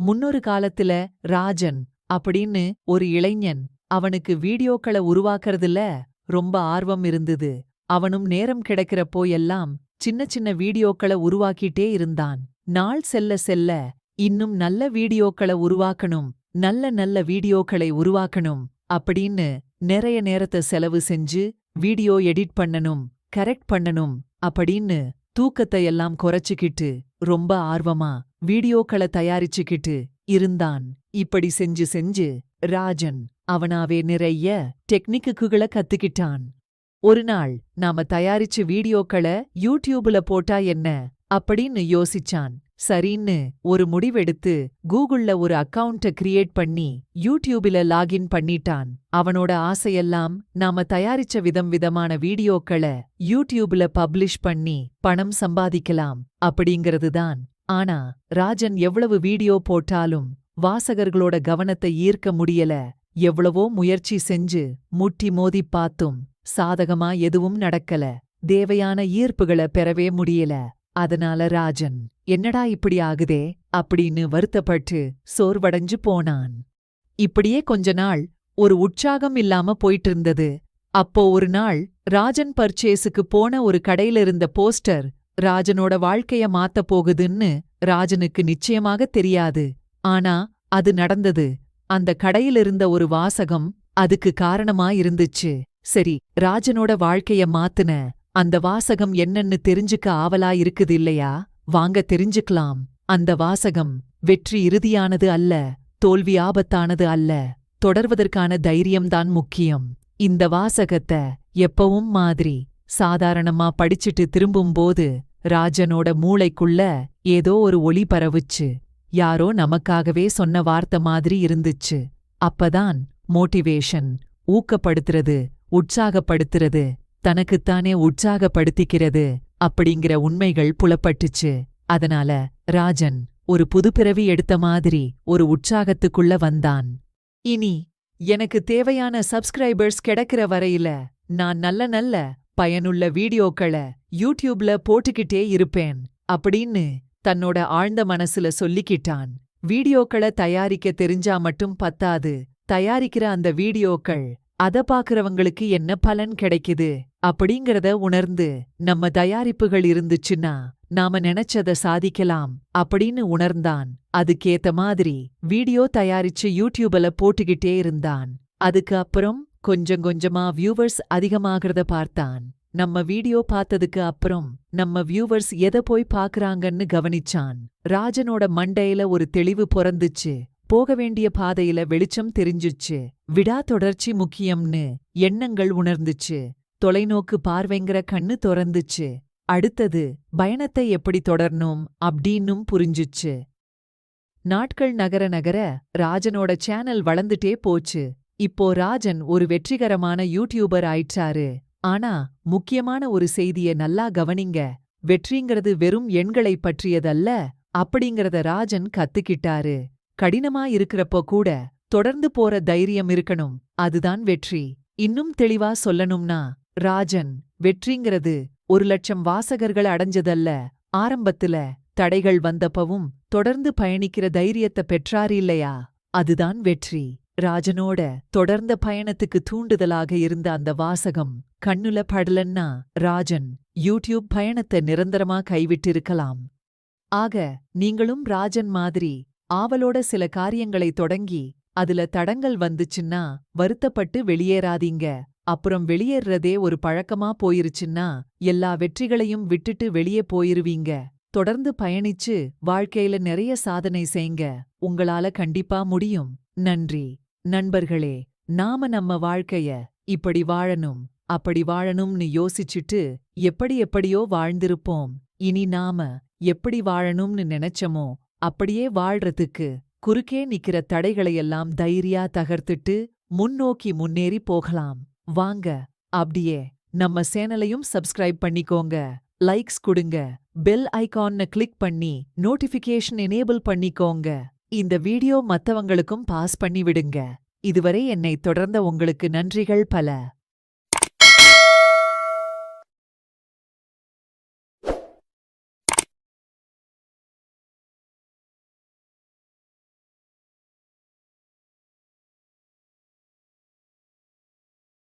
முன்னொரு காலத்துல ராஜன் அப்படின்னு ஒரு இளைஞன் அவனுக்கு வீடியோக்கள உருவாக்கறதுல ரொம்ப ஆர்வம் இருந்தது. அவனும் நேரம் கிடைக்கிறப்போ எல்லாம் சின்ன சின்ன வீடியோக்கள உருவாக்கிட்டே இருந்தான். நாள் செல்ல செல்ல இன்னும் நல்ல வீடியோக்கள உருவாக்கணும் நல்ல நல்ல வீடியோக்களை உருவாக்கணும் அப்படின்னு நிறைய நேரத்த செலவு செஞ்சு வீடியோ எடிட் பண்ணணும் கரெக்ட் பண்ணணும் அப்படின்னு தூக்கத்தை எல்லாம் குறைச்சுக்கிட்டு ரொம்ப ஆர்வமா வீடியோக்கள தயாரிச்சுக்கிட்டு இருந்தான். இப்படி செஞ்சு செஞ்சு ராஜன் அவனாவே நிறைய டெக்னிக்குகளை கத்துக்கிட்டான். ஒரு நாள் நாம தயாரிச்ச வீடியோக்கள யூடியூப்ல போட்டா என்ன அப்படின்னு யோசிச்சான். சரின்னு ஒரு முடிவெடுத்து கூகுள்ல ஒரு அக்கவுண்ட கிரியேட் பண்ணி யூடியூபில லாகின் பண்ணிட்டான். அவனோட ஆசையெல்லாம் நாம தயாரிச்ச விதம் விதமான வீடியோக்கள யூடியூப்ல பப்ளிஷ் பண்ணி பணம் சம்பாதிக்கலாம் அப்படிங்கிறதுதான். ஆனா ராஜன் எவ்வளவு வீடியோ போட்டாலும் வாசகர்களோட கவனத்தை ஈர்க்க முடியல. எவ்வளவோ முயற்சி செஞ்சு முட்டி மோதி பார்த்தும் சாதகமா எதுவும் நடக்கல. தேவையான ஈர்ப்புகள பெறவே முடியல. அதனால ராஜன் என்னடா இப்படி ஆகுதே? அப்படின்னு வருத்தப்பட்டு சோர்வடைஞ்சு போனான். இப்படியே கொஞ்ச நாள் ஒரு உற்சாகம் இல்லாம போயிட்டு இருந்தது அப்போ ஒரு நாள் ராஜன் பர்ச்சேஸுக்கு போன ஒரு கடையில இருந்த போஸ்டர் ராஜனோட வாழ்க்கைய மாத்தப் போகுதுன்னு ராஜனுக்கு நிச்சயமாக தெரியாது. ஆனா அது நடந்தது. அந்த கடையிலிருந்த ஒரு வாசகம் அதுக்கு காரணமா இருந்துச்சு சரி ராஜனோட வாழ்க்கைய மாத்துன அந்த வாசகம் என்னன்னு தெரிஞ்சுக்க ஆவலா இருக்குது இல்லையா வாங்க தெரிஞ்சுக்கலாம். அந்த வாசகம் வெற்றி இறுதியானது அல்ல தோல்வி ஆபத்தானது அல்ல தொடர்வதற்கான தைரியம்தான் முக்கியம். இந்த வாசகத்த எப்பவும் மாதிரி சாதாரணமா படிச்சுட்டு திரும்பும்போது ராஜனோட மூளைக்குள்ள ஏதோ ஒரு ஒளி பரவுச்சு. யாரோ நமக்காகவே சொன்ன வார்த்தை மாதிரி இருந்துச்சு. அப்பதான் மோட்டிவேஷன் ஊக்கப்படுத்துறது உற்சாகப்படுத்துறது தனக்குத்தானே உற்சாகப்படுத்திக்கிறது அப்படிங்கிற உண்மைகள் புலப்பட்டுச்சு. அதனால ராஜன் ஒரு புதுப்பிறவி எடுத்த மாதிரி ஒரு உற்சாகத்துக்குள்ள வந்தான். இனி எனக்கு தேவையான சப்ஸ்கிரைபர்ஸ் கிடைக்கிற வரையில நான் நல்ல நல்ல பயனுள்ள வீடியோக்கள யூடியூப்ல போட்டுக்கிட்டே இருப்பேன் அப்படின்னு தன்னோட ஆழ்ந்த மனசுல சொல்லிக்கிட்டான். வீடியோக்கள தயாரிக்க தெரிஞ்சா மட்டும் பத்தாது. தயாரிக்கிற அந்த வீடியோக்கள் அத பாக்குறவங்களுக்கு என்ன பலன் கிடைக்குது? அப்படிங்கறத உணர்ந்து நம்ம தயாரிப்புகள் இருந்துச்சுன்னா நாம நினைச்சத சாதிக்கலாம் அப்படின்னு உணர்ந்தான். அதுக்கேத்த மாதிரி வீடியோ தயாரிச்சு யூடியூபல போட்டுக்கிட்டே இருந்தான். அதுக்கு அப்புறம் கொஞ்சம் கொஞ்சமா வியூவர்ஸ் அதிகமாகறத பார்த்தான். நம்ம வீடியோ பார்த்ததுக்கு அப்புறம் நம்ம வியூவர்ஸ் எதை போய் பாக்குறாங்கன்னு கவனிச்சான். ராஜனோட மண்டையில ஒரு தெளிவு பொறந்துச்சு. போக வேண்டிய பாதையில வெளிச்சம் தெரிஞ்சுச்சு. விடா தொடர்ச்சி முக்கியம்னு எண்ணங்கள் உணர்ந்துச்சு. தொலைநோக்கு பார்வைங்கிற கண்ணு தொறந்துச்சு. அடுத்தது பயணத்தை எப்படி தொடரணும் அப்படின்னும் புரிஞ்சுச்சு. நாட்கள் நகர நகர ராஜனோட சேனல் வளர்ந்துட்டே போச்சு. இப்போ ராஜன் ஒரு வெற்றிகரமான யூடியூபர் ஆயிட்டாரு. ஆனா முக்கியமான ஒரு செய்திய நல்லா கவனிங்க. வெற்றிங்கிறது வெறும் எண்களை பற்றியதல்ல அப்படிங்கறத ராஜன் கத்துக்கிட்டாரு. கடினமா இருக்கிறப்போ கூட தொடர்ந்து போற தைரியம் இருக்கணும். அதுதான் வெற்றி. இன்னும் தெளிவா சொல்லணும்னா ராஜன் வெற்றிங்கிறது ஒரு லட்சம் வாசகர்கள் அடைஞ்சதல்ல. ஆரம்பத்துல தடைகள் வந்தப்பவும் தொடர்ந்து பயணிக்கிற தைரியத்தை பெற்றார் இல்லையா? அதுதான் வெற்றி. ராஜனோட தொடர்ந்த பயணத்துக்கு தூண்டுதலாக இருந்த அந்த வாசகம் கண்ணுல படலன்னா ராஜன் யூடியூப் பயணத்தை நிரந்தரமா கைவிட்டிருக்கலாம். ஆக நீங்களும் ராஜன் மாதிரி ஆவலோட சில காரியங்களை தொடங்கி அதுல தடங்கள் வந்துச்சுன்னா வருத்தப்பட்டு வெளியேறாதீங்க. அப்புறம் வெளியேறதே ஒரு பழக்கமா போயிருச்சுன்னா எல்லா வெற்றிகளையும் விட்டுட்டு வெளியே போயிருவீங்க. தொடர்ந்து பயணிச்சு வாழ்க்கையில நிறைய சாதனை செய்ங்க. உங்களால கண்டிப்பா முடியும். நன்றி. நண்பர்களே நாம நம்ம வாழ்க்கைய இப்படி வாழணும் அப்படி வாழணும்னு யோசிச்சுட்டு எப்படி எப்படியோ வாழ்ந்திருப்போம். இனி நாம எப்படி வாழணும்னு நினைச்சமோ அப்படியே வாழ்றதுக்கு குறுக்கே நிக்கிற தடைகளையெல்லாம் தைரியா தகர்த்துட்டு முன்னோக்கி முன்னேறி போகலாம். வாங்க அப்படியே நம்ம சேனலையும் சப்ஸ்கிரைப் பண்ணிக்கோங்க லைக்ஸ் கொடுங்க பெல் ஐகான்ன கிளிக் பண்ணி நோட்டிஃபிகேஷன் எனேபிள் பண்ணிக்கோங்க. இந்த வீடியோ மத்தவங்களுக்கும் பாஸ் பண்ணி விடுங்க இதுவரை என்னை தொடர்ந்த உங்களுக்கு நன்றிகள் பல.